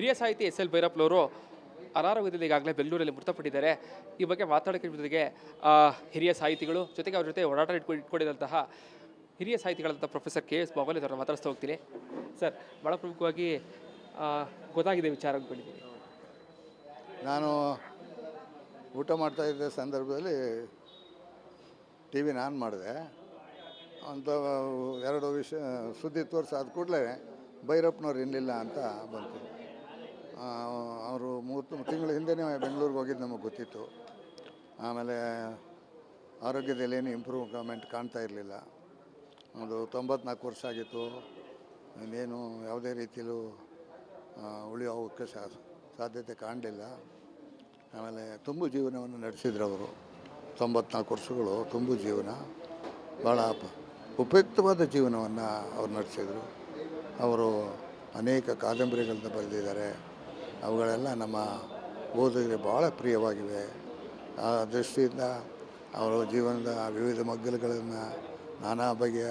ಹಿರಿಯ ಸಾಹಿತಿ S L ಭೈರಪ್ಪನವರು ಅನಾರೋಗ್ಯದಲ್ಲಿ ಈಗಾಗಲೇ ಬೆಂಗಳೂರಲ್ಲಿ ಮೃತಪಟ್ಟಿದ್ದಾರೆ. ಈ ಬಗ್ಗೆ ಮಾತಾಡೋಕ್ಕೆ ಜೊತೆಗೆ ಹಿರಿಯ ಸಾಹಿತಿಗಳು ಜೊತೆಗೆ ಅವ್ರ ಜೊತೆ ಓಡಾಟ ಇಟ್ಕೊ ಇಟ್ಕೊಂಡಿದ್ದಂತಹ ಹಿರಿಯ ಸಾಹಿತಿಗಳಂಥ ಪ್ರೊಫೆಸರ್ ಕೆ ಎಸ್ ಬಾಬಲ್ ಅವರನ್ನು ಮಾತಾಡಿಸ್ತಾ ಹೋಗ್ತೀನಿ. ಸರ್ ಭಾಳ ಪ್ರಮುಖವಾಗಿ ಗೊತ್ತಾಗಿದೆ ವಿಚಾರ ಅಂದ್ಕೊಂಡಿದ್ದೀನಿ. ನಾನು ಊಟ ಮಾಡ್ತಾ ಇದ್ದ ಸಂದರ್ಭದಲ್ಲಿ ಟಿ ವಿನ ಆನ್ ಮಾಡಿದೆ. ಅಂತ ಎರಡು ವಿಷಯ ಸುದ್ದಿ ತೋರಿಸಾದ ಕೂಡಲೇ ಭೈರಪ್ಪನವ್ರು ಇರಲಿಲ್ಲ ಅಂತ ಬಂತು. ಅವರು ಮೂರು ತಿಂಗಳ ಹಿಂದೆನೇ ಬೆಂಗಳೂರಿಗೆ ಹೋಗಿದ್ದು ನಮಗೆ ಗೊತ್ತಿತ್ತು. ಆಮೇಲೆ ಆರೋಗ್ಯದಲ್ಲಿ ಏನು ಇಂಪ್ರೂವ್ಮೆಂಟ್ ಕಾಣ್ತಾ ಇರಲಿಲ್ಲ. ಒಂದು ತೊಂಬತ್ನಾಲ್ಕು ವರ್ಷ ಆಗಿತ್ತು. ಇನ್ನೇನು ಯಾವುದೇ ರೀತಿಯಲ್ಲೂ ಉಳಿಯೋಕ್ಕೆ ಸಾಧ್ಯತೆ ಕಾಣಲಿಲ್ಲ. ಆಮೇಲೆ ತುಂಬು ಜೀವನವನ್ನು ನಡೆಸಿದ್ರು ಅವರು. ತೊಂಬತ್ನಾಲ್ಕು ವರ್ಷಗಳು ತುಂಬು ಜೀವನ. ಭಾಳ ಉಪಯುಕ್ತವಾದ ಜೀವನವನ್ನು ಅವ್ರು ನಡೆಸಿದರು. ಅವರು ಅನೇಕ ಕಾದಂಬರಿಗಳನ್ನ ಬರೆದಿದ್ದಾರೆ. ಅವುಗಳೆಲ್ಲ ನಮ್ಮ ಓದುಗರಿಗೆ ಭಾಳ ಪ್ರಿಯವಾಗಿವೆ. ಆ ದೃಷ್ಟಿಯಿಂದ ಅವರ ಜೀವನದ ವಿವಿಧ ಮಗ್ಗಲುಗಳನ್ನು, ನಾನಾ ಬಗೆಯ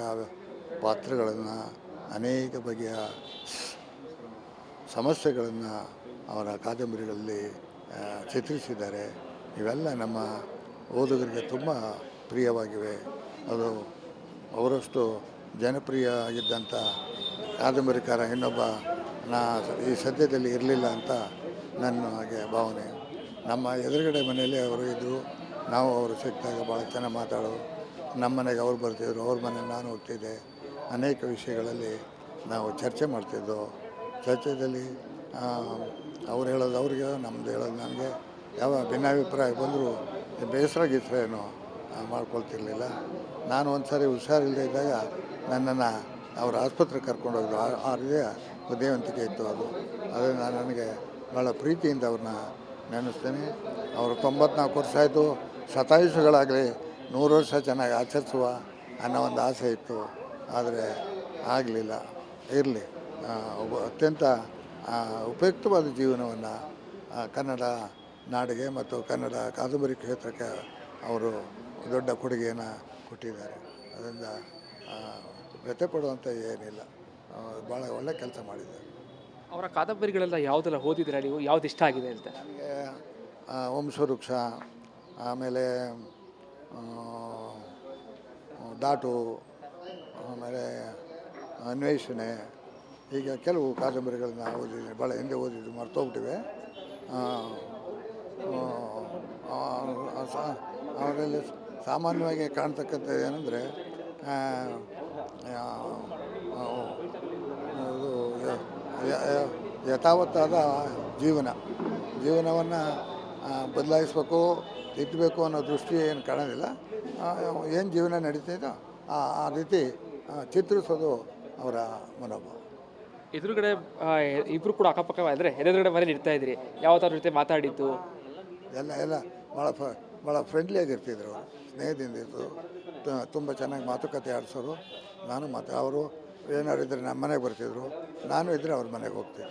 ಪಾತ್ರಗಳನ್ನು, ಅನೇಕ ಬಗೆಯ ಸಮಸ್ಯೆಗಳನ್ನು ಅವರ ಕಾದಂಬರಿಗಳಲ್ಲಿ ಚಿತ್ರಿಸಿದ್ದಾರೆ. ಇವೆಲ್ಲ ನಮ್ಮ ಓದುಗರಿಗೆ ತುಂಬ ಪ್ರಿಯವಾಗಿವೆ. ಅದು ಅವರಷ್ಟು ಜನಪ್ರಿಯ ಆಗಿದ್ದಂಥ ಕಾದಂಬರಿಕಾರ ಇನ್ನೊಬ್ಬ ನಾ ಈ ಸದ್ಯದಲ್ಲಿ ಇರಲಿಲ್ಲ ಅಂತ ನನ್ನ ಹಾಗೆ ಭಾವನೆ. ನಮ್ಮ ಎದುರುಗಡೆ ಮನೆಯಲ್ಲಿ ಅವರು ಇದ್ದರು ನಾವು ಅವರು ಸಿಕ್ಕಿದಾಗ ಭಾಳ ಚೆನ್ನಾಗಿ ಮಾತಾಡೋರು. ನಮ್ಮ ಮನೆಗೆ ಅವ್ರು ಬರ್ತಿದ್ರು, ಅವ್ರ ಮನೆಗೆ ನಾನು ಹೋಗ್ತಿದ್ದೆ. ಅನೇಕ ವಿಷಯಗಳಲ್ಲಿ ನಾವು ಚರ್ಚೆ ಮಾಡ್ತಿದ್ದೋ. ಚರ್ಚೆಯಲ್ಲಿ ಅವ್ರು ಹೇಳೋದು ಅವ್ರಿಗೆ ನಮ್ಮದು ಹೇಳೋದು ನನಗೆ. ಯಾವ ಭಿನ್ನಾಭಿಪ್ರಾಯ ಬಂದರೂ ಬೇಸರ ಗೀಸರ ಏನೋ ಮಾಡ್ಕೊಳ್ತಿರ್ಲಿಲ್ಲ. ನಾನು ಒಂದು ಸಾರಿ ಹುಷಾರಿಲ್ಲದೆ ಇದ್ದಾಗ ನನ್ನನ್ನು ಅವ್ರ ಆಸ್ಪತ್ರೆಗೆ ಕರ್ಕೊಂಡೋದ್ರು ಆ ಆ ಹೃದಯ ಬುದ್ಧಿವಂತಿಕೆ ಇತ್ತು ಅದು. ಅದರಿಂದ ನನಗೆ ಭಾಳ ಪ್ರೀತಿಯಿಂದ ಅವ್ರನ್ನ ನೆನೆಸ್ತೇನೆ. ಅವರು ತೊಂಬತ್ನಾಲ್ಕು ವರ್ಷ ಆಯಿತು. ಶತಾಯುಷಗಳಾಗಲಿ ನೂರು ವರ್ಷ ಚೆನ್ನಾಗಿ ಆಚರಿಸುವ ಅನ್ನೋ ಒಂದು ಆಸೆ ಇತ್ತು. ಆದರೆ ಆಗಲಿಲ್ಲ. ಇರಲಿ. ಅತ್ಯಂತ ಉಪಯುಕ್ತವಾದ ಜೀವನವನ್ನು ಕನ್ನಡ ನಾಡಿಗೆ ಮತ್ತು ಕನ್ನಡ ಕಾದಂಬರಿ ಕ್ಷೇತ್ರಕ್ಕೆ ಅವರು ದೊಡ್ಡ ಕೊಡುಗೆಯನ್ನು ಕೊಟ್ಟಿದ್ದಾರೆ. ಅದರಿಂದ ವ್ಯಥೆ ಪಡುವಂಥ ಏನಿಲ್ಲ. ಭಾಳ ಒಳ್ಳೆ ಕೆಲಸ ಮಾಡಿದ್ದಾರೆ. ಅವರ ಕಾದಂಬರಿಗಳೆಲ್ಲ ಯಾವುದೆಲ್ಲ ಓದಿದ್ದೀರಾ ನೀವು? ಯಾವ್ದು ಇಷ್ಟ ಆಗಿದೆ ಅಂತ? ನನಗೆ ವಂಶವೃಕ್ಷ ಆಮೇಲೆ ದಾಟು ಆಮೇಲೆ ಅನ್ವೇಷಣೆ ಈಗ ಕೆಲವು ಕಾದಂಬರಿಗಳನ್ನ ಓದಿದ್ದೀನಿ. ಭಾಳ ಹಿಂದೆ ಓದಿದ್ದು ಮರ್ತೋಗ್ಬಿಟ್ಟಿವೆ. ಅವರಲ್ಲಿ ಸಾಮಾನ್ಯವಾಗಿ ಕಾಣ್ತಕ್ಕಂಥ ಏನಂದರೆ ಯಥಾವತ್ತಾದ ಜೀವನ. ಜೀವನವನ್ನು ಬದಲಾಯಿಸ್ಬೇಕು ತಿದ್ದಬೇಕು ಅನ್ನೋ ದೃಷ್ಟಿ ಏನು ಕಾಣೋದಿಲ್ಲ. ಏನು ಜೀವನ ನಡೀತಿದೋ ಆ ರೀತಿ ಚಿತ್ರಿಸೋದು ಅವರ ಮನೋಭಾವ. ಎದುರುಗಡೆ ಇಬ್ಬರು ಕೂಡ ಅಕ್ಕಪಕ್ಕ ಅಂದರೆ ಎದುರುಗಡೆ ಮನೇಲಿ ಇರ್ತಾ ಇದ್ರಿ. ಥರ ಜೊತೆ ಮಾತಾಡಿದ್ದು? ಎಲ್ಲ ಎಲ್ಲ ಭಾಳ ಫ ಭಾಳ ಫ್ರೆಂಡ್ಲಿಯಾಗಿರ್ತಿದ್ರು ಸ್ನೇಹದಿಂದ ಇದ್ದು ತುಂಬ ಚೆನ್ನಾಗಿ ಮಾತುಕತೆ ಆಡಿಸೋರು. ನಾನು ಮತ್ತು ಅವರು ಏನಾರು ಇದ್ದರೆ ನಮ್ಮ ಮನೆಗೆ ಬರ್ತಿದ್ರು. ನಾನು ಇದ್ದರೆ ಅವ್ರ ಮನೆಗೆ ಹೋಗ್ತಿದ್ದೆ.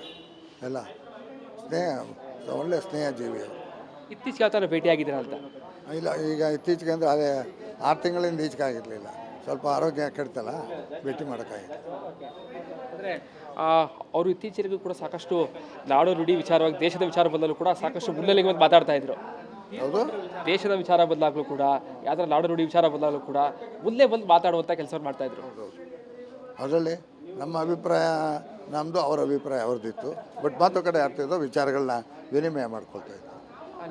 ಎಲ್ಲ. ಸ್ನೇಹ ಒಳ್ಳೆಯ ಸ್ನೇಹ ಜೀವಿ ಅವರು. ಇತ್ತೀಚೆಗೆ ಯಾವ ಥರ ಭೇಟಿಯಾಗಿದ್ದೀರಾ ಅಂತ? ಇಲ್ಲ ಈಗ ಇತ್ತೀಚೆಗೆ ಅಂದರೆ ಅದೇ ಆರು ತಿಂಗಳಿಂದ ಈಚೆಗೆ ಆಗಿರಲಿಲ್ಲ. ಸ್ವಲ್ಪ ಆರೋಗ್ಯ ಕೆಡ್ತಲ್ಲ ಭೇಟಿ ಮಾಡೋಕ್ಕಾಗಿಲ್ಲ. ಅಂದರೆ ಅವರು ಇತ್ತೀಚೆಗೂ ಕೂಡ ಸಾಕಷ್ಟು ನಾಡು ನುಡಿ ವಿಚಾರವಾಗಿ ದೇಶದ ವಿಚಾರ ಬಂದಲ್ಲೂ ಕೂಡ ಸಾಕಷ್ಟು ಮುನ್ನೆಲೆಗೆ ಬಂದು ಮಾತಾಡ್ತಾ ಇದ್ರು. ಹೌದು? ದೇಶದ ವಿಚಾರ ಬದಲಾಗಲೂ ಕೂಡ ಯಾವ್ದಾರ ನಾಡು ನುಡಿ ವಿಚಾರ ಬದಲಾಗಲೂ ಕೂಡ ಮುಂದೆ ಬಂದು ಮಾತಾಡುವಂಥ ಕೆಲಸ ಮಾಡ್ತಾ ಇದ್ರು. ಅದರಲ್ಲಿ ನಮ್ಮ ಅಭಿಪ್ರಾಯ ನಮ್ಮದು ಅವರ ಅಭಿಪ್ರಾಯ ಅವ್ರದ್ದಿತ್ತು. ಬಟ್ ಮಾತುಕತೆ ಆಗ್ತಿದ್ದೋ ವಿಚಾರಗಳನ್ನ ವಿನಿಮಯ ಮಾಡ್ಕೊಳ್ತಾ ಇದ್ದರು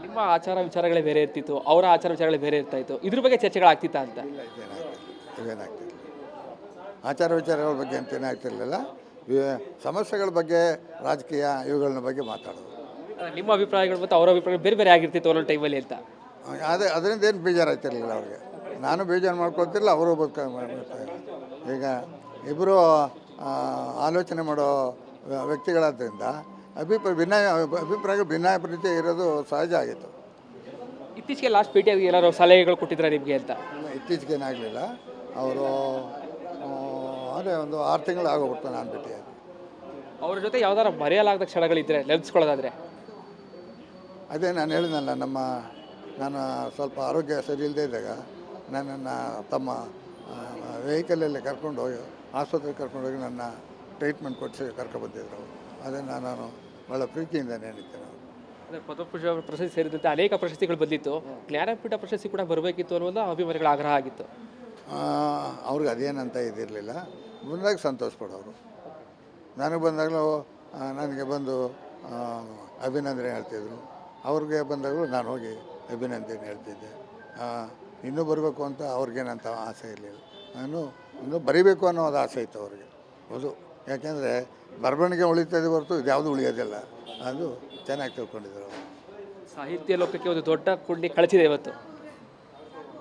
ನಿಮ್ಮ ಆಚಾರ ವಿಚಾರಗಳೇ ಬೇರೆ ಇರ್ತಿತ್ತು ಅವರ ಆಚಾರ ವಿಚಾರಗಳೇ ಬೇರೆ ಇರ್ತಾ ಇತ್ತು. ಇದ್ರ ಬಗ್ಗೆ ಚರ್ಚೆಗಳಾಗ್ತಿತ್ತಾ ಅಂತ? ಇವೇನಾಗ್ತಿರ್ಲಿಲ್ಲ ಆಚಾರ ವಿಚಾರಗಳ ಬಗ್ಗೆ ಅಂತ ಏನಾಗ್ತಿರ್ಲಿಲ್ಲ. ಸಮಸ್ಯೆಗಳ ಬಗ್ಗೆ ರಾಜಕೀಯ ಇವುಗಳ ಬಗ್ಗೆ ಮಾತಾಡೋದು. ನಿಮ್ಮ ಅಭಿಪ್ರಾಯಗಳು ಮತ್ತು ಅವರ ಅಭಿಪ್ರಾಯಗಳು ಬೇರೆ ಬೇರೆ ಆಗಿರ್ತಿತ್ತು ಒಂದೊಂದು ಟೈಮಲ್ಲಿ ಅಂತ? ಅದೇ ಅದರಿಂದ ಏನು ಬೇಜಾರಾಗ್ತಿರ್ಲಿಲ್ಲ ಅವ್ರಿಗೆ. ನಾನು ಬೇಜಾರು ಮಾಡ್ಕೊಳ್ತಿರಲಿಲ್ಲ ಅವರು ಬದುಕ ಈಗ ಇಬ್ಬರು ಆಲೋಚನೆ ಮಾಡೋ ವ್ಯ- ವ್ಯಕ್ತಿಗಳಾದ್ದರಿಂದ ಅಭಿಪ್ರಾಯ ಭಿನ್ನಾಯ ಅಭಿಪ್ರಾಯ ಭಿನ್ನಾಭಿಪ್ರಾಯ ಇರೋದು ಸಹಜ ಆಗಿತ್ತು. ಇತ್ತೀಚೆಗೆ ಲಾಸ್ಟ್ ಭೇಟಿಯಾಗಿ ಏನಾದ್ರು ಸಲಹೆಗಳು ಕೊಟ್ಟಿದ್ದಾರೆ ನಿಮಗೆ ಅಂತ? ಇತ್ತೀಚೆಗೆ ಏನಾಗಲಿಲ್ಲ ಅವರು ಅದೇ ಒಂದು ಆರು ತಿಂಗಳು ಆಗೋಗ್ಬಿಡ್ತು ನಾನು ಭೇಟಿಯಾಗಿ ಅವ್ರ ಜೊತೆ ಯಾವ್ದಾರ ಮರೆಯಲಾಗದ ಕ್ಷಣಗಳಿದ್ರೆ ನೆನೆಸ್ಕೊಳ್ಳೋದಾದ್ರೆ? ಅದೇ ನಾನು ಹೇಳಿದ್ನಲ್ಲ ನಮ್ಮ ನಾನು ಸ್ವಲ್ಪ ಆರೋಗ್ಯ ಸರಿ ಇಲ್ಲದೆ ಇದ್ದಾಗ ನನ್ನನ್ನು ತಮ್ಮ ವೆಹಿಕಲಲ್ಲಿ ಕರ್ಕೊಂಡು ಹೋಗಿ ಆಸ್ಪತ್ರೆಗೆ ಕರ್ಕೊಂಡೋಗಿ ನನ್ನ ಟ್ರೀಟ್ಮೆಂಟ್ ಕೊಡಿಸಿ ಕರ್ಕೊಬಂದಿದ್ರು ಅದನ್ನು ನಾನು ಭಾಳ ಪ್ರೀತಿಯಿಂದ ನೆನೀತೇನೆ ಅದೇ ಪದ್ಮಪುಷ ಪ್ರಶಸ್ತಿ ಸೇರಿದಂತೆ ಅನೇಕ ಪ್ರಶಸ್ತಿಗಳು ಬಂದಿತ್ತು. ಜ್ಞಾನಪೀಠ ಪ್ರಶಸ್ತಿ ಕೂಡ ಬರಬೇಕಿತ್ತು ಅನ್ನೋದು ಅಭಿಮಾನಿಗಳ ಆಗ್ರಹ ಆಗಿತ್ತು. ಅವ್ರಿಗೆ ಅದೇನಂತ ಇದಿರಲಿಲ್ಲ. ಬಂದಾಗ ಸಂತೋಷ ಪಡೋರು ನನಗೆ ಬಂದಾಗಲೂ ನನಗೆ ಬಂದು ಅಭಿನಂದನೆ ಹೇಳ್ತಿದ್ರು. ಅವ್ರಿಗೆ ಬಂದಾಗಲೂ ನಾನು ಹೋಗಿ ಅಭಿನಂದನೆ ಹೇಳ್ತಿದ್ದೆ. ಇನ್ನೂ ಬರಬೇಕು ಅಂತ ಅವ್ರಿಗೇನಂತ ಆಸೆ ಇರಲಿಲ್ಲ. ನಾನು ಇನ್ನೂ ಬರೀಬೇಕು ಅನ್ನೋದು ಆಸೆ ಇತ್ತು ಅವರಿಗೆ. ಹೌದು. ಯಾಕೆಂದರೆ ಬರವಣಿಗೆ ಉಳಿತದೆ ಹೊರತು ಇದ್ಯಾವುದು ಉಳಿಯೋದಿಲ್ಲ. ಅದು ಚೆನ್ನಾಗಿ ತಿಳ್ಕೊಂಡಿದ್ರು ಅವರು. ಸಾಹಿತ್ಯ ಲೋಕಕ್ಕೆ ಒಂದು ದೊಡ್ಡ ಕೊಂಡಿ ಕಳಿಸಿದೆ ಇವತ್ತು.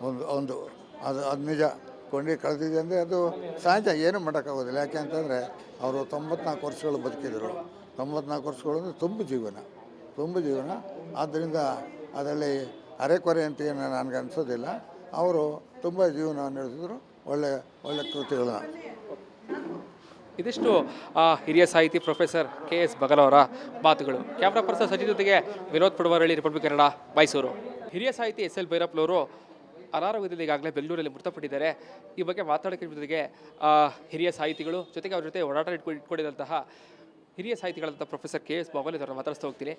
ಒಂದು ಒಂದು. ಅದು ಅದು ನಿಜ. ಕೊಂಡಿ ಕಳೆದಿದೆ ಅಂದರೆ ಅದು ಸಹಜ ಏನೂ ಮಾಡೋಕ್ಕಾಗೋದಿಲ್ಲ ಯಾಕೆ ಅಂತಂದರೆ ಅವರು ತೊಂಬತ್ನಾಲ್ಕು ವರ್ಷಗಳು ಬದುಕಿದರು. ತೊಂಬತ್ನಾಲ್ಕು ವರ್ಷಗಳು ಅಂದರೆ ತುಂಬ ಜೀವನ. ತುಂಬ ಜೀವನ. ಆದ್ದರಿಂದ ಅದರಲ್ಲಿ ಅರೆಕೊರೆ ಅಂತ ಏನು ನನಗೆ ಅನಿಸೋದಿಲ್ಲ. ಅವರು ತುಂಬ ಜೀವನ ನಡೆಸಿದ್ರು. ಒಳ್ಳೆ ಒಳ್ಳೆ ಕೃತಿಗಳ. ಇದಿಷ್ಟು ಹಿರಿಯ ಸಾಹಿತಿ ಪ್ರೊಫೆಸರ್ ಕೆ ಎಸ್ ಬಗಲವರ ಮಾತುಗಳು. ಕ್ಯಾಮ್ರಾ ಪರ್ಸನ್ ಸಚಿನ್ ಜೊತೆಗೆ ವಿನೋದ್ ಪಡುವರಳ್ಳಿ ರಿಪಬ್ಲಿಕ್ ಕನ್ನಡ ಮೈಸೂರು ಹಿರಿಯ ಸಾಹಿತಿ ಎಸ್ ಎಲ್ ಭೈರಪ್ಪನವರು ಅನಾರೋಗ್ಯದಲ್ಲಿ ಈಗಾಗಲೇ ಬೆಂಗಳೂರಲ್ಲಿ ಮೃತಪಟ್ಟಿದ್ದಾರೆ. ಈ ಬಗ್ಗೆ ಮಾತಾಡೋಕ್ಕೆ ಜೊತೆಗೆ ಹಿರಿಯ ಸಾಹಿತಿಗಳು ಜೊತೆಗೆ ಅವ್ರ ಜೊತೆ ಓಡಾಟ ಇಟ್ಕೊ ಇಟ್ಕೊಂಡಿದ್ದಂತಹ ಹಿರಿಯ ಸಾಹಿತಿಗಳಂತ ಪ್ರೊಫೆಸರ್ ಕೆ ಎಸ್ ಬಾಬಲ್ ಇದನ್ನು ಮಾತಾಡಿಸ್ತಾ ಹೋಗ್ತೀನಿ.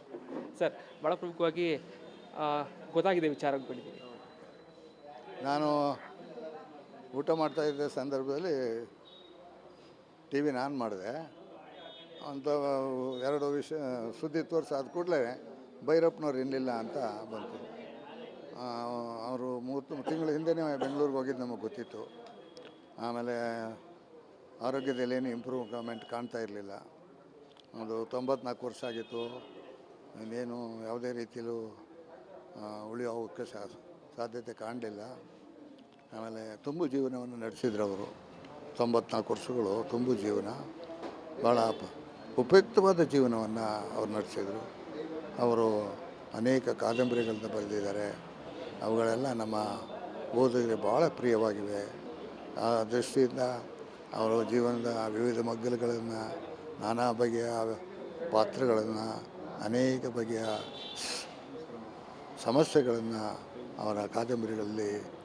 ಸರ್ ಭಾಳ ಪ್ರಮುಖವಾಗಿ ಗೊತ್ತಾಗಿದೆ ವಿಚಾರ ಅಂದ್ಕೊಂಡಿದ್ದೀನಿ ನಾನು ಊಟ ಮಾಡ್ತಾ ಇದ್ದ ಸಂದರ್ಭದಲ್ಲಿ ಟಿ ವಿನ ಆನ್ ಮಾಡಿದೆ. ಅಂತ ಎರಡು ವಿಷಯ ಸುದ್ದಿ ತೋರಿಸಾದ ಕೂಡಲೇ ಭೈರಪ್ಪನವ್ರು ಇರಲಿಲ್ಲ ಅಂತ ಬಂತು. ಅವರು ಮೂರು ತಿಂಗಳ ಹಿಂದೆನೇ ಬೆಂಗಳೂರಿಗೆ ಹೋಗಿದ್ದು ನಮಗೆ ಗೊತ್ತಿತ್ತು. ಆಮೇಲೆ ಆರೋಗ್ಯದಲ್ಲಿ ಏನು ಇಂಪ್ರೂವ್ಮೆಂಟ್ ಕಾಣ್ತಾ ಇರಲಿಲ್ಲ. ಅದು ತೊಂಬತ್ನಾಲ್ಕು ವರ್ಷ ಆಗಿತ್ತು. ಇನ್ನೇನು ಯಾವುದೇ ರೀತಿಯಲ್ಲೂ ಉಳಿಯೋಕ್ಕೆ ಸಾಧ್ಯತೆ ಕಾಣಲಿಲ್ಲ. ಆಮೇಲೆ ತುಂಬು ಜೀವನವನ್ನು ನಡೆಸಿದ್ರು ಅವರು. ತೊಂಬತ್ನಾಲ್ಕು ವರ್ಷಗಳು ತುಂಬು ಜೀವನ. ಭಾಳ ಉಪಯುಕ್ತವಾದ ಜೀವನವನ್ನು ಅವ್ರು ನಡೆಸಿದರು. ಅವರು ಅನೇಕ ಕಾದಂಬರಿಗಳನ್ನ ಬರೆದಿದ್ದಾರೆ. ಅವುಗಳೆಲ್ಲ ನಮ್ಮ ಓದಿಗೆ ಭಾಳ ಪ್ರಿಯವಾಗಿವೆ. ಆ ದೃಷ್ಟಿಯಿಂದ ಅವರ ಜೀವನದ ವಿವಿಧ ಮಗ್ಗಲುಗಳನ್ನು, ನಾನಾ ಬಗೆಯ ಪಾತ್ರಗಳನ್ನು, ಅನೇಕ ಬಗೆಯ ಸಮಸ್ಯೆಗಳನ್ನು ಅವರ ಕಾದಂಬರಿಗಳಲ್ಲಿ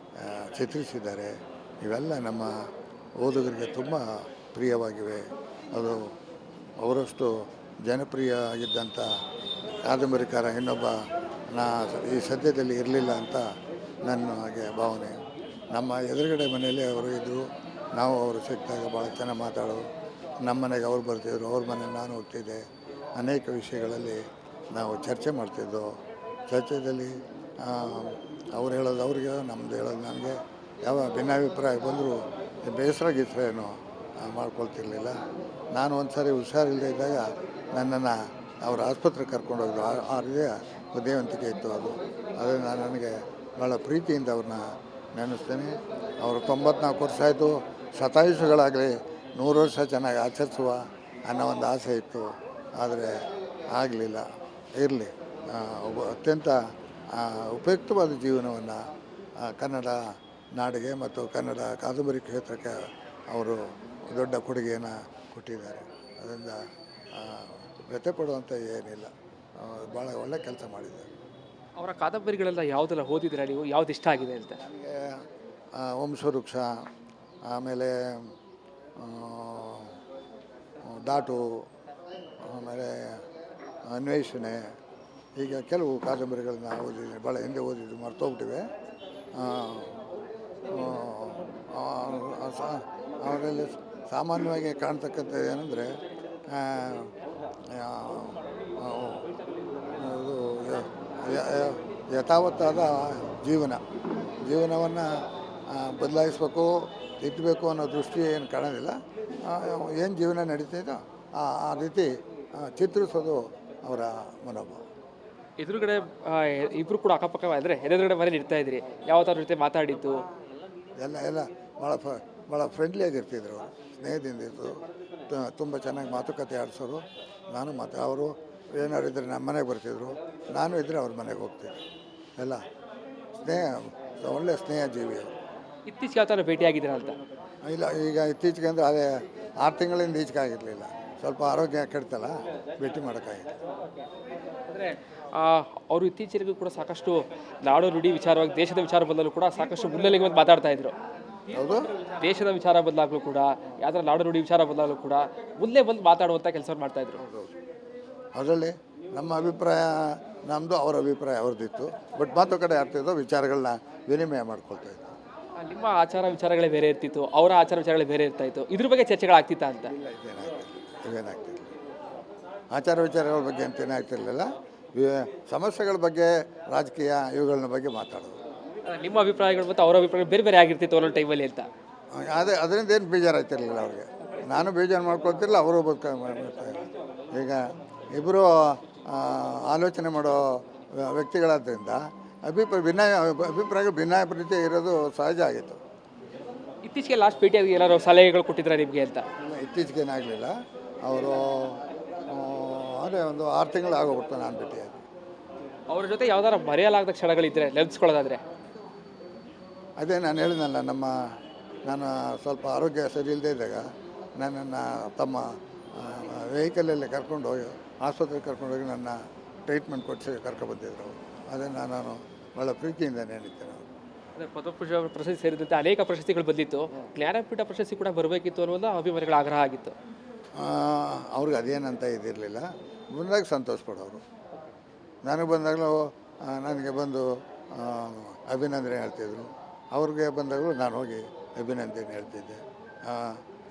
ಚಿತ್ರಿಸಿದ್ದಾರೆ. ಇವೆಲ್ಲ ನಮ್ಮ ಓದುಗರಿಗೆ ತುಂಬ ಪ್ರಿಯವಾಗಿವೆ. ಅದು ಅವರಷ್ಟು ಜನಪ್ರಿಯ ಆಗಿದ್ದಂಥ ಕಾದಂಬರಿಕಾರ ಇನ್ನೊಬ್ಬ ನಾ ಈ ಸದ್ಯದಲ್ಲಿ ಇರಲಿಲ್ಲ ಅಂತ ನನ್ನ ಹಾಗೆ ಭಾವನೆ. ನಮ್ಮ ಎದುರುಗಡೆ ಮನೆಯಲ್ಲಿ ಅವರು ಇದ್ದರು ನಾವು ಅವರು ಸಿಕ್ಕಿದಾಗ ಭಾಳ ಚೆನ್ನಾಗಿ ಮಾತಾಡೋರು. ನಮ್ಮ ಮನೆಗೆ ಅವ್ರು ಬರ್ತಿದ್ರು, ಅವ್ರ ಮನೆ ನಾನು ಹೋಗ್ತಿದ್ದೆ. ಅನೇಕ ವಿಷಯಗಳಲ್ಲಿ ನಾವು ಚರ್ಚೆ ಮಾಡ್ತಿದ್ದೋ. ಚರ್ಚೆಯಲ್ಲಿ ಅವ್ರು ಹೇಳೋದು ಅವ್ರಿಗೆ, ನಮ್ದು ಹೇಳೋದು ನನಗೆ. ಯಾವ ಭಿನ್ನಾಭಿಪ್ರಾಯ ಬಂದರೂ ಬೇಸರ ಗೀಸರ ಏನು ಮಾಡ್ಕೊಳ್ತಿರ್ಲಿಲ್ಲ. ನಾನು ಒಂದು ಸಾರಿ ಹುಷಾರಿಲ್ಲದೆ ಇದ್ದಾಗ ನನ್ನನ್ನು ಅವ್ರ ಆಸ್ಪತ್ರೆಗೆ ಕರ್ಕೊಂಡೋದ್ರು ಆ- ಹೃದಯ ಹೃದಯವಂತಿಕೆ ಇತ್ತು ಅದು. ಅದನ್ನು ನನಗೆ ಭಾಳ ಪ್ರೀತಿಯಿಂದ ಅವ್ರನ್ನ ನೆನೆಸ್ತೇನೆ. ಅವರು ತೊಂಬತ್ನಾಲ್ಕು ವರ್ಷ ಆಯಿತು. ಶತಾಯುಷಗಳಾಗಲಿ ನೂರು ವರ್ಷ ಚೆನ್ನಾಗಿ ಆಚರಿಸುವ ಅನ್ನೋ ಒಂದು ಆಸೆ ಇತ್ತು. ಆದರೆ ಆಗಲಿಲ್ಲ. ಇರಲಿ. ಒಬ್ಬ ಅತ್ಯಂತ ಉಪಯುಕ್ತವಾದ ಜೀವನವನ್ನು ಕನ್ನಡ ನಾಡಿಗೆ ಮತ್ತು ಕನ್ನಡ ಕಾದಂಬರಿ ಕ್ಷೇತ್ರಕ್ಕೆ ಅವರು ದೊಡ್ಡ ಕೊಡುಗೆಯನ್ನು ಕೊಟ್ಟಿದ್ದಾರೆ. ಅದರಿಂದ ವ್ಯಥೆ ಪಡುವಂಥ ಏನಿಲ್ಲ. ಭಾಳ ಒಳ್ಳೆ ಕೆಲಸ ಮಾಡಿದ್ದಾರೆ. ಅವರ ಕಾದಂಬರಿಗಳೆಲ್ಲ ಯಾವುದೆಲ್ಲ ಓದಿದ್ರೆ ನೀವು? ಯಾವ್ದು ಇಷ್ಟ ಆಗಿದೆ ಅಂತ? ನನಗೆ ವಂಶವೃಕ್ಷ ಆಮೇಲೆ ದಾಟು ಆಮೇಲೆ ಅನ್ವೇಷಣೆ ಈಗ ಕೆಲವು ಕಾದಂಬರಿಗಳನ್ನ ಓದಿದ್ದೀನಿ ಭಾಳ ಹಿಂದೆ ಓದಿದ್ದು ಮರ್ತೋಗ್ಬಿಟ್ಟಿವೆ. ಅವರಲ್ಲಿ ಸಾಮಾನ್ಯವಾಗಿ ಕಾಣ್ತಕ್ಕಂಥ ಏನಂದರೆ ಇದು ಯಥಾವತ್ತಾದ ಜೀವನ. ಜೀವನವನ್ನು ಬದಲಾಯಿಸ್ಬೇಕು ತಿದ್ದಬೇಕು ಅನ್ನೋ ದೃಷ್ಟಿ ಏನು ಕಾಣೋದಿಲ್ಲ. ಏನು ಜೀವನ ನಡೀತೈತೋ ಆ ಆ ರೀತಿ ಚಿತ್ರಿಸೋದು ಅವರ ಮನೋಭಾವ. ಎದುರುಗಡೆ ಇಬ್ರು ಕೂಡ ಅಕ್ಕಪಕ್ಕ ಅಂದರೆ ಎದುರುಗಡೆ ಮನೇಲಿ ಇರ್ತಾ ಇದ್ರಿ. ಯಾವತ್ತಾರ ಜೊತೆ ಮಾತಾಡಿದ್ದು? ಎಲ್ಲ ಎಲ್ಲ ಭಾಳ ಫ ಭಾಳ ಫ್ರೆಂಡ್ಲಿಯಾಗಿರ್ತಿದ್ರು ಸ್ನೇಹದಿಂದ ಇದ್ರು ತುಂಬ ಚೆನ್ನಾಗಿ ಮಾತುಕತೆ ಆಡಿಸೋರು. ನಾನು ಮತ್ತು ಅವರು ಏನಾದ್ರು ಇದ್ದರೆ ನಮ್ಮ ಮನೆಗೆ ಬರ್ತಿದ್ರು. ನಾನು ಇದ್ದರೆ ಅವ್ರ ಮನೆಗೆ ಹೋಗ್ತಿದ್ದೆ. ಎಲ್ಲ. ಸ್ನೇಹ ಒಳ್ಳೆಯ ಸ್ನೇಹ ಜೀವಿ ಅವರು. ಇತ್ತೀಚೆಗೆ ಯಾವ ಥರ ಭೇಟಿಯಾಗಿದ್ದೀರಾ ಅಂತ? ಇಲ್ಲ ಈಗ ಇತ್ತೀಚೆಗೆ ಅಂದರೆ ಅದೇ ಆರು ತಿಂಗಳಿಂದ ಈಚೆಗೆ ಆಗಿರಲಿಲ್ಲ. ಸ್ವಲ್ಪ ಆರೋಗ್ಯ ಕೆಡ್ತಲ್ಲ ಭೇಟಿ ಮಾಡೋಕ್ಕಾಗಿಲ್ಲ. ಅಂದರೆ ಅವರು ಇತ್ತೀಚೆಗೂ ಕೂಡ ಸಾಕಷ್ಟು ನಾಡು ನುಡಿ ವಿಚಾರವಾಗಿ ದೇಶದ ವಿಚಾರ ಬಂದಲ್ಲೂ ಕೂಡ ಸಾಕಷ್ಟು ಮುನ್ನೆಲೆಗೆ ಬಂದು ಮಾತಾಡ್ತಾ ಇದ್ರು. ಹೌದು. ದೇಶದ ವಿಚಾರ ಬದಲಾಗಲೂ ಕೂಡ ಯಾವ್ದಾರ ನಾಡು ನುಡಿ ವಿಚಾರ ಬಂದಾಗಲೂ ಕೂಡ ಮುಂದೆ ಬಂದು ಮಾತಾಡುವಂಥ ಕೆಲಸ ಮಾಡ್ತಾ ಇದ್ರು. ಅದರಲ್ಲಿ ನಮ್ಮ ಅಭಿಪ್ರಾಯ ನಮ್ಮದು ಅವರ ಅಭಿಪ್ರಾಯ ಅವ್ರದ್ದಿತ್ತು. ಬಟ್ ಮಾತುಕತೆ ಆಗ್ತಿದ್ದೋ ವಿಚಾರಗಳನ್ನ ವಿನಿಮಯ ಮಾಡ್ಕೊಳ್ತಾ ಇದ್ದರು ನಿಮ್ಮ ಆಚಾರ ವಿಚಾರಗಳೇ ಬೇರೆ ಇರ್ತಿತ್ತು ಅವರ ಆಚಾರ ವಿಚಾರಗಳೇ ಬೇರೆ ಇರ್ತಾ ಇತ್ತು. ಇದ್ರ ಬಗ್ಗೆ ಚರ್ಚೆಗಳಾಗ್ತಿತ್ತಾ ಅಂತ? ಇವೇನಾಗ್ತಿರ್ಲಿಲ್ಲ ಆಚಾರ ವಿಚಾರಗಳ ಬಗ್ಗೆ ಅಂತ ಏನಾಗ್ತಿರ್ಲಿಲ್ಲ. ಸಮಸ್ಯೆಗಳ ಬಗ್ಗೆ ರಾಜಕೀಯ ಇವುಗಳ ಬಗ್ಗೆ ಮಾತಾಡೋದು. ನಿಮ್ಮ ಅಭಿಪ್ರಾಯಗಳು ಮತ್ತು ಅವರ ಅಭಿಪ್ರಾಯಗಳು ಬೇರೆ ಬೇರೆ ಆಗಿರ್ತಿತ್ತು ಒಂದೊಂದು ಟೈಮಲ್ಲಿ ಅಂತ. ಅದೇ ಅದರಿಂದ ಏನು ಬೇಜಾರಾಯ್ತಿರಲಿಲ್ಲ ಅವ್ರಿಗೆ. ನಾನು ಬೇಜಾರು ಮಾಡ್ಕೊಳ್ತಿರಲಿಲ್ಲ ಅವರು ಬದುಕ. ಈಗ ಇಬ್ಬರು ಆಲೋಚನೆ ಮಾಡೋ ವ್ಯಕ್ತಿಗಳಾದ್ದರಿಂದ ಅಭಿಪ್ರಾಯ ಭಿನ್ನಾಯ ಭಿನ್ನ ಪ್ರೀತಿ ಇರೋದು ಸಹಜ ಆಗಿತ್ತು. ಇತ್ತೀಚೆಗೆ ಲಾಸ್ಟ್ ಭೇಟಿಯಾಗಿ ಏನಾದರೂ ಸಲಹೆಗಳು ಕೊಟ್ಟಿದ್ದಾರೆ ನಿಮಗೆ ಅಂತ? ಇತ್ತೀಚೆಗೆ ಏನಾಗಲಿಲ್ಲ ಅವರು ಅದೇ ಒಂದು ಆರು ತಿಂಗಳು ಆಗೋಗ್ಬಿಡ್ತು ನಾನು ಭೇಟಿಯಾಗಿ. ಅವ್ರ ಜೊತೆ ಯಾವ್ದಾರ ಮರೆಯಲಾಗದ ಕ್ಷಣಗಳಿದ್ರೆ ನೆನೆಸ್ಕೊಳ್ಳೋದಾದ್ರೆ? ಅದೇ ನಾನು ಹೇಳಿದ್ನಲ್ಲ ನಮ್ಮ ನಾನು ಸ್ವಲ್ಪ ಆರೋಗ್ಯ ಸರಿ ಇಲ್ಲದೆ ಇದ್ದಾಗ ನನ್ನನ್ನು ತಮ್ಮ ವೆಹಿಕಲಲ್ಲಿ ಕರ್ಕೊಂಡು ಹೋಗಿ ಆಸ್ಪತ್ರೆಗೆ ಕರ್ಕೊಂಡು ಹೋಗಿ ನನ್ನ ಟ್ರೀಟ್ಮೆಂಟ್ ಕೊಡಿಸಿ ಕರ್ಕೊಬಂದಿದ್ದರು ಅದನ್ನು ನಾನು ಭಾಳ ಪ್ರೀತಿಯಿಂದ ನೆನೀತೀನಿ ಅದೇ ಪದ್ಮಭೂಷಣ ಪ್ರಶಸ್ತಿ ಸೇರಿದಂತೆ ಅನೇಕ ಪ್ರಶಸ್ತಿಗಳು ಬಂದಿತ್ತು. ಜ್ಞಾನಪೀಠ ಪ್ರಶಸ್ತಿ ಕೂಡ ಬರಬೇಕಿತ್ತು ಅನ್ನೋದು ಅಭಿಮಾನಿಗಳ ಆಗ್ರಹ ಆಗಿತ್ತು. ಅವ್ರಿಗೆ ಅದೇನಂತ ಇದಿರಲಿಲ್ಲ. ಬಂದಾಗ ಸಂತೋಷ ಪಡೋರು ನನಗೆ ಬಂದಾಗಲೂ ನನಗೆ ಬಂದು ಅಭಿನಂದನೆ ಹೇಳ್ತಿದ್ರು. ಅವ್ರಿಗೆ ಬಂದಾಗಲೂ ನಾನು ಹೋಗಿ ಅಭಿನಂದನೆ ಹೇಳ್ತಿದ್ದೆ.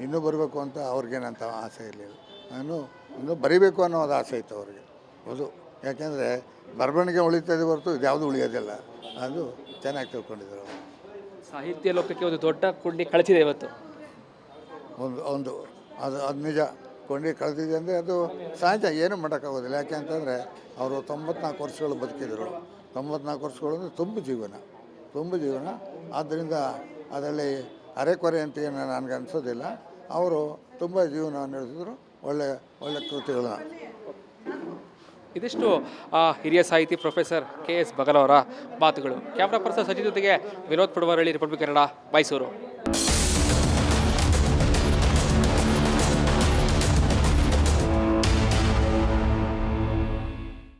ಇನ್ನೂ ಬರಬೇಕು ಅಂತ ಅವ್ರಿಗೇನಂತ ಆಸೆ ಇರಲಿಲ್ಲ. ನಾನು ಇನ್ನೂ ಬರೀಬೇಕು ಅನ್ನೋದು ಆಸೆ ಇತ್ತು ಅವ್ರಿಗೆ. ಹೌದು. ಯಾಕೆಂದರೆ ಬರವಣಿಗೆ ಉಳಿತದೆ ಹೊರತು ಇದ್ಯಾವುದು ಉಳಿಯೋದಿಲ್ಲ. ಅದು ಚೆನ್ನಾಗಿ ತಿಳ್ಕೊಂಡಿದ್ರು ಅವರು. ಸಾಹಿತ್ಯ ಲೋಕಕ್ಕೆ ಒಂದು ದೊಡ್ಡ ಕುಂಡಿ ಕಳಿಸಿದೆ ಇವತ್ತು. ಒಂದು ಒಂದು. ಅದು ಅದು ನಿಜ. ಕೊಂಡಿ ಕಳೆದಿದೆ ಅಂದರೆ ಅದು ಸಹಜ ಏನು ಮಾಡೋಕ್ಕಾಗೋದಿಲ್ಲ. ಯಾಕೆ ಅಂತಂದರೆ ಅವರು ತೊಂಬತ್ನಾಲ್ಕು ವರ್ಷಗಳು ಬದುಕಿದರು. ತೊಂಬತ್ನಾಲ್ಕು ವರ್ಷಗಳು ಅಂದರೆ ತುಂಬ ಜೀವನ. ತುಂಬ ಜೀವನ. ಆದ್ದರಿಂದ ಅದರಲ್ಲಿ ಅರೆಕೊರೆ ಅಂತ ಏನು ನನಗೆ ಅನಿಸೋದಿಲ್ಲ. ಅವರು ತುಂಬ ಜೀವನ ನಡೆಸಿದ್ರು. ಒಳ್ಳೆ ಒಳ್ಳೆ ಕೃತಿಗಳನ್ನ. ಇದಿಷ್ಟು ಹಿರಿಯ ಸಾಹಿತಿ ಪ್ರೊಫೆಸರ್ ಕೆ ಎಸ್ ಬಗಲ್ ಅವರ ಮಾತುಗಳು. ಕ್ಯಾಮ್ರಾ ಪರ್ಸನ್ ಸಚಿವ ಜೊತೆಗೆ ವಿನೋದ್ ಪುಡವರಳ್ಳಿ, ರಿಪಬ್ಲಿಕ್ ಕನ್ನಡ, ಮೈಸೂರು.